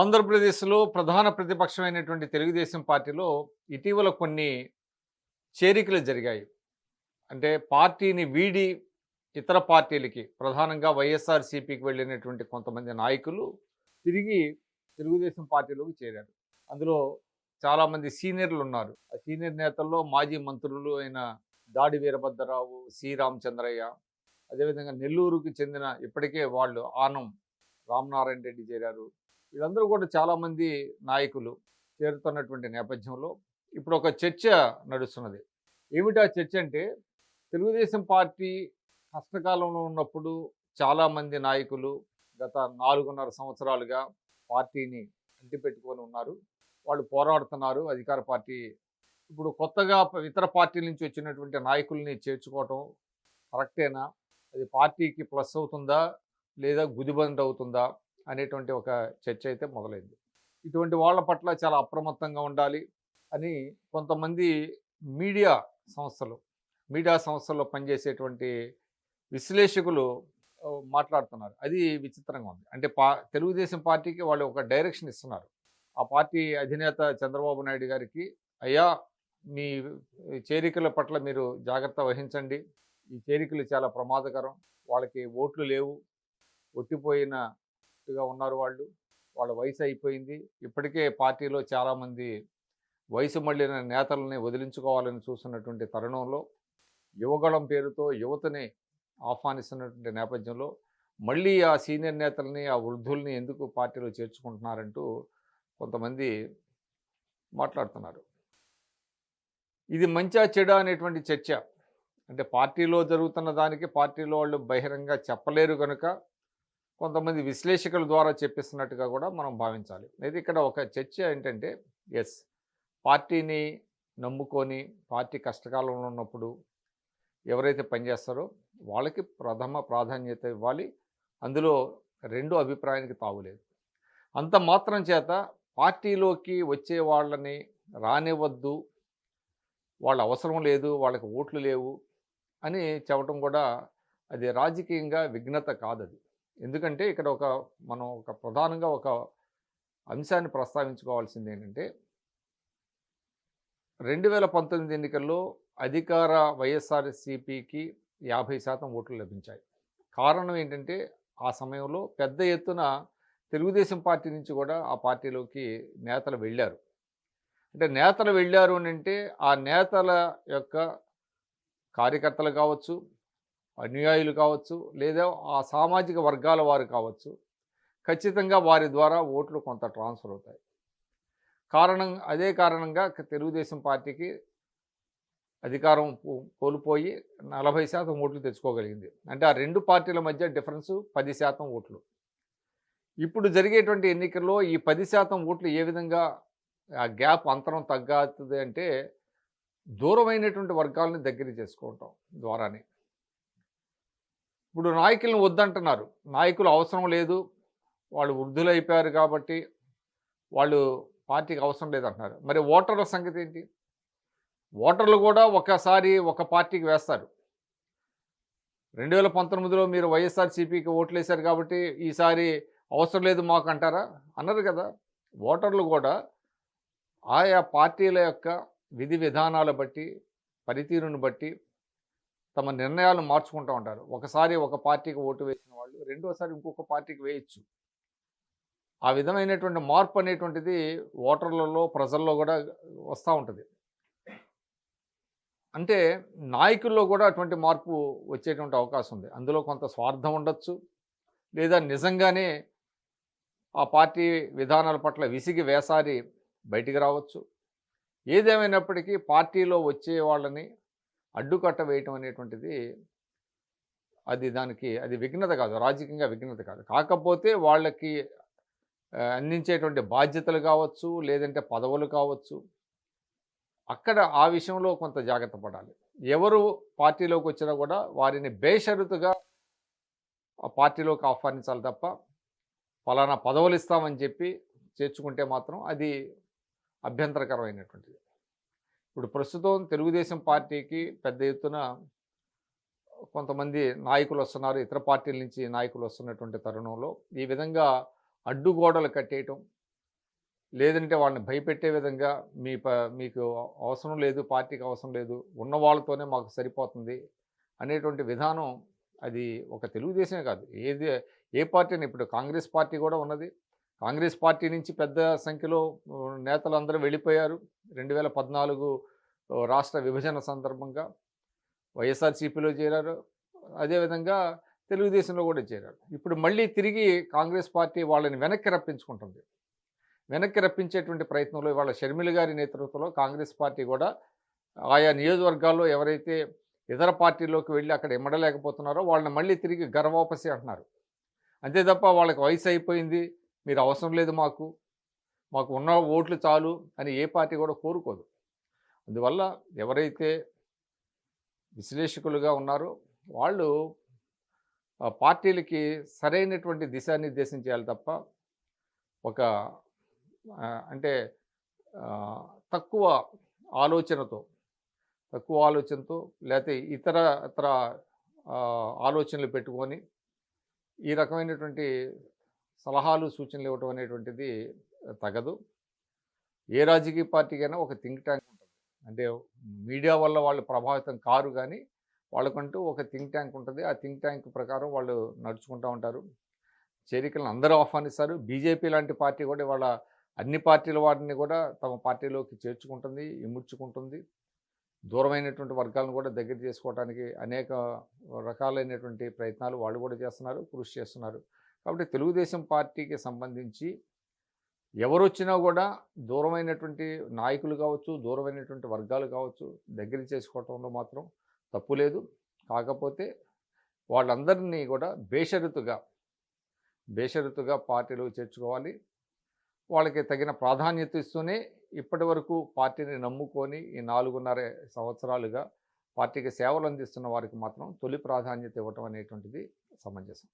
ఆంధ్రప్రదేశ్లో ప్రధాన ప్రతిపక్షమైనటువంటి తెలుగుదేశం పార్టీలో ఇటీవల కొన్ని చేరికలు జరిగాయి. అంటే పార్టీని వీడి ఇతర పార్టీలకి ప్రధానంగా వైఎస్ఆర్సీపీకి వెళ్ళినటువంటి కొంతమంది నాయకులు తిరిగి తెలుగుదేశం పార్టీలోకి చేరారు. అందులో చాలామంది సీనియర్లు ఉన్నారు. ఆ సీనియర్ నేతల్లో మాజీ మంత్రులు అయిన దాడి వీరభద్రరావు సి. రామచంద్రయ్య అదేవిధంగా నెల్లూరుకి చెందిన ఇప్పటికే వాళ్ళు ఆనం రామనారాయణ రెడ్డి చేరారు. వీళ్ళందరూ కూడా చాలామంది నాయకులు చేరుతున్నటువంటి నేపథ్యంలో ఇప్పుడు ఒక చర్చ నడుస్తున్నది. ఏమిటా చర్చ అంటే తెలుగుదేశం పార్టీ కష్టకాలంలో ఉన్నప్పుడు చాలామంది నాయకులు గత నాలుగున్నర సంవత్సరాలుగా పార్టీని అంటిపెట్టుకొని ఉన్నారు. వాళ్ళు పోరాడుతున్నారు అధికార పార్టీ. ఇప్పుడు కొత్తగా ఇతర పార్టీల నుంచి వచ్చినటువంటి నాయకుల్ని చేర్చుకోవటం కరెక్టేనా? అది పార్టీకి ప్లస్ అవుతుందా? లేదా గుదిబంద్ అవుతుందా? అనేటువంటి ఒక చర్చ అయితే మొదలైంది. ఇటువంటి వాళ్ళ పట్ల చాలా అప్రమత్తంగా ఉండాలి అని కొంతమంది మీడియా సంస్థలు మీడియా సంస్థల్లో పనిచేసేటువంటి విశ్లేషకులు మాట్లాడుతున్నారు. అది విచిత్రంగా ఉంది. అంటే పా తెలుగుదేశం పార్టీకి వాళ్ళు ఒక డైరెక్షన్ ఇస్తున్నారు. ఆ పార్టీ అధినేత చంద్రబాబు నాయుడు గారికి అయ్యా మీ చేరికల పట్ల మీరు జాగ్రత్త వహించండి. ఈ చేరికలు చాలా ప్రమాదకరం. వాళ్ళకి ఓట్లు లేవు. ఒట్టిపోయినట్టుగా ఉన్నారు వాళ్ళు. వాళ్ళ వయసు అయిపోయింది. ఇప్పటికే పార్టీలో చాలామంది వయసు మళ్ళిన నేతలని వదిలించుకోవాలని చూస్తున్నటువంటి తరుణంలో యువగళం పేరుతో యువతని ఆహ్వానిస్తున్నటువంటి నేపథ్యంలో మళ్ళీ ఆ సీనియర్ నేతల్ని ఆ వృద్ధుల్ని ఎందుకు పార్టీలో చేర్చుకుంటున్నారంటూ కొంతమంది మాట్లాడుతున్నారు. ఇది మంచా చెడా అనేటువంటి చర్చ. అంటే పార్టీలో జరుగుతున్న దానికి పార్టీలో వాళ్ళు బహిరంగ చెప్పలేరు కనుక కొంతమంది విశ్లేషకుల ద్వారా చెప్పిస్తున్నట్టుగా కూడా మనం భావించాలి. అయితే ఇక్కడ ఒక చర్చ ఏంటంటే ఎస్ పార్టీని నమ్ముకొని పార్టీ కష్టకాలంలో ఉన్నప్పుడు ఎవరైతే పనిచేస్తారో వాళ్ళకి ప్రథమ ప్రాధాన్యత ఇవ్వాలి. అందులో రెండో అభిప్రాయానికి తావులేదు అంత మాత్రం చేత పార్టీలోకి వచ్చే వాళ్ళని రానివ్వద్దు వాళ్ళ అవసరం లేదు వాళ్ళకి ఓట్లు లేవు అని చెప్పడం కూడా అది రాజకీయంగా విఘ్నత కాదది. ఎందుకంటే ఇక్కడ ఒక మనం ఒక ప్రధానంగా ఒక అంశాన్ని ప్రస్తావించుకోవాల్సింది ఏంటంటే రెండు వేల పంతొమ్మిది ఎన్నికల్లో అధికార వైఎస్ఆర్సీపీకి యాభై శాతం ఓట్లు లభించాయి. కారణం ఏంటంటే ఆ సమయంలో పెద్ద ఎత్తున తెలుగుదేశం పార్టీ నుంచి కూడా ఆ పార్టీలోకి నేతలు వెళ్ళారు. అంటే నేతలు వెళ్ళారు అంటే ఆ నేతల యొక్క కార్యకర్తలు కావచ్చు అనుయాయులు కావచ్చు లేదా ఆ సామాజిక వర్గాల వారు కావచ్చు ఖచ్చితంగా వారి ద్వారా ఓట్లు కొంత ట్రాన్స్ఫర్ అవుతాయి. కారణం అదే కారణంగా తెలుగుదేశం పార్టీకి అధికారం కోల్పోయి నలభై శాతం ఓట్లు తెచ్చుకోగలిగింది. అంటే ఆ రెండు పార్టీల మధ్య డిఫరెన్స్ పది శాతం ఓట్లు. ఇప్పుడు జరిగేటువంటి ఎన్నికల్లో ఈ పది శాతం ఓట్లు ఏ విధంగా ఆ గ్యాప్ అంతరం తగ్గుతుంది అంటే దూరమైనటువంటి వర్గాలని దగ్గర చేసుకోవటం ద్వారానే. ఇప్పుడు నాయకులను వద్దంటున్నారు. నాయకులు అవసరం లేదు. వాళ్ళు వృద్ధులైపోయారు కాబట్టి వాళ్ళు పార్టీకి అవసరం లేదంటున్నారు. మరి ఓటర్ల సంగతి ఏంటి? ఓటర్లు కూడా ఒకసారి ఒక పార్టీకి వేస్తారు. రెండు వేల పంతొమ్మిదిలో మీరు వైఎస్ఆర్సీపీకి ఓట్లు వేశారు కాబట్టి ఈసారి అవసరం లేదు మాకు అంటారా అన్నారు కదా. ఓటర్లు కూడా ఆయా పార్టీల యొక్క విధి విధానాల బట్టి పనితీరును బట్టి తమ నిర్ణయాలను మార్చుకుంటూ ఉంటారు. ఒకసారి ఒక పార్టీకి ఓటు వేసిన వాళ్ళు రెండోసారి ఇంకొక పార్టీకి వేయచ్చు. ఆ విధమైనటువంటి మార్పు అనేటువంటిది ఓటర్లలో ప్రజల్లో కూడా వస్తూ ఉంటుంది. అంటే నాయకుల్లో కూడా అటువంటి మార్పు వచ్చేటువంటి అవకాశం ఉంది. అందులో కొంత స్వార్థం ఉండొచ్చు. లేదా నిజంగానే ఆ పార్టీ విధానాల పట్ల విసిగి వేసారి బయటికి రావచ్చు. ఏదేమైనప్పటికీ పార్టీలో వచ్చే వాళ్ళని అడ్డుకట్ట వేయటం అనేటువంటిది అది దానికి అది విఘ్నత కాదు రాజకీయంగా విఘ్నత కాదు. కాకపోతే వాళ్ళకి అందించేటువంటి బాధ్యతలు కావచ్చు లేదంటే పదవులు కావచ్చు అక్కడ ఆ విషయంలో కొంత జాగ్రత్త పడాలి. ఎవరు పార్టీలోకి వచ్చినా కూడా వారిని బేషరతుగా ఆ పార్టీలోకి ఆహ్వానించాలి తప్ప ఫలానా పదవులు ఇస్తామని చెప్పి చేర్చుకుంటే మాత్రం అది అభ్యంతరకరమైనటువంటిది. ఇప్పుడు ప్రస్తుతం తెలుగుదేశం పార్టీకి పెద్ద ఎత్తున కొంతమంది నాయకులు వస్తున్నారు ఇతర పార్టీల నుంచి నాయకులు వస్తున్నటువంటి తరుణంలో. ఈ విధంగా అడ్డుగోడలు కట్టేయటం లేదంటే వాళ్ళని భయపెట్టే విధంగా మీ ప మీకు అవసరం లేదు పార్టీకి అవసరం లేదు ఉన్న వాళ్ళతోనే మాకు సరిపోతుంది అనేటువంటి విధానం అది ఒక తెలుగుదేశమే కాదు. ఏది ఏ పార్టీని ఇప్పుడు కాంగ్రెస్ పార్టీ కూడా ఉన్నది. కాంగ్రెస్ పార్టీ నుంచి పెద్ద సంఖ్యలో నేతలందరూ నేతలు అందరూ వెళ్ళిపోయారు. రెండు వేల పద్నాలుగు రాష్ట్ర విభజన సందర్భంగా వైఎస్ఆర్సీపీలో చేరారు. అదేవిధంగా తెలుగుదేశంలో కూడా చేరారు. ఇప్పుడు మళ్ళీ తిరిగి కాంగ్రెస్ పార్టీ వాళ్ళని వెనక్కి రప్పించుకుంటుంది. వెనక్కి రప్పించేటువంటి ప్రయత్నంలో ఇవాళ షర్మిల గారి నేతృత్వంలో కాంగ్రెస్ పార్టీ కూడా ఆయా నియోజకవర్గాల్లో ఎవరైతే ఇతర పార్టీలోకి వెళ్ళి అక్కడ ఇమ్మడలేకపోతున్నారో వాళ్ళని మళ్ళీ తిరిగి గర్వాపసి అంటున్నారు. అంతే తప్ప వాళ్ళకి వయసు అయిపోయింది. మీరు అవసరం లేదు మాకు. మాకు ఉన్న ఓట్లు చాలు అని ఏ పార్టీ కూడా కోరుకోదు. అందువల్ల ఎవరైతే విశ్లేషకులుగా ఉన్నారో వాళ్ళు పార్టీలకి సరైనటువంటి దిశానిర్దేశం చేయాలి తప్ప ఒక అంటే తక్కువ ఆలోచనతో తక్కువ ఆలోచనతో లేకపోతే ఇతర ఇతర ఆలోచనలు పెట్టుకొని ఈ రకమైనటువంటి సలహాలు సూచనలు ఇవ్వటం అనేటువంటిది తగదు. ఏ రాజకీయ పార్టీకైనా ఒక థింక్ ట్యాంక్ ఉంటుంది. అంటే మీడియా వల్ల వాళ్ళు ప్రభావితం కారు కానీ వాళ్ళకంటూ ఒక థింక్ ట్యాంక్ ఉంటుంది. ఆ థింక్ ట్యాంక్ ప్రకారం వాళ్ళు నడుచుకుంటూ ఉంటారు. చేరికలను అందరూ ఆహ్వానిస్తారు. బీజేపీ లాంటి పార్టీ కూడా వాళ్ళ అన్ని పార్టీల వాటిని కూడా తమ పార్టీలోకి చేర్చుకుంటుంది ఇముడ్చుకుంటుంది. దూరమైనటువంటి వర్గాలను కూడా దగ్గర చేసుకోవడానికి అనేక రకాలైనటువంటి ప్రయత్నాలు వాళ్ళు కూడా చేస్తున్నారు కృషి చేస్తున్నారు. కాబట్టి తెలుగుదేశం పార్టీకి సంబంధించి ఎవరు వచ్చినా కూడా దూరమైనటువంటి నాయకులు కావచ్చు దూరమైనటువంటి వర్గాలు కావచ్చు దగ్గర చేసుకోవటంలో మాత్రం తప్పు లేదు. కాకపోతే వాళ్ళందరినీ కూడా బేషరతుగా బేషరతుగా పార్టీలో చేర్చుకోవాలి. వాళ్ళకి తగిన ప్రాధాన్యత ఇస్తూనే ఇప్పటి వరకు పార్టీని నమ్ముకొని ఈ నాలుగున్నర సంవత్సరాలుగా పార్టీకి సేవలు అందిస్తున్న వారికి మాత్రం తొలి ప్రాధాన్యత ఇవ్వటం అనేటువంటిది సమంజసం.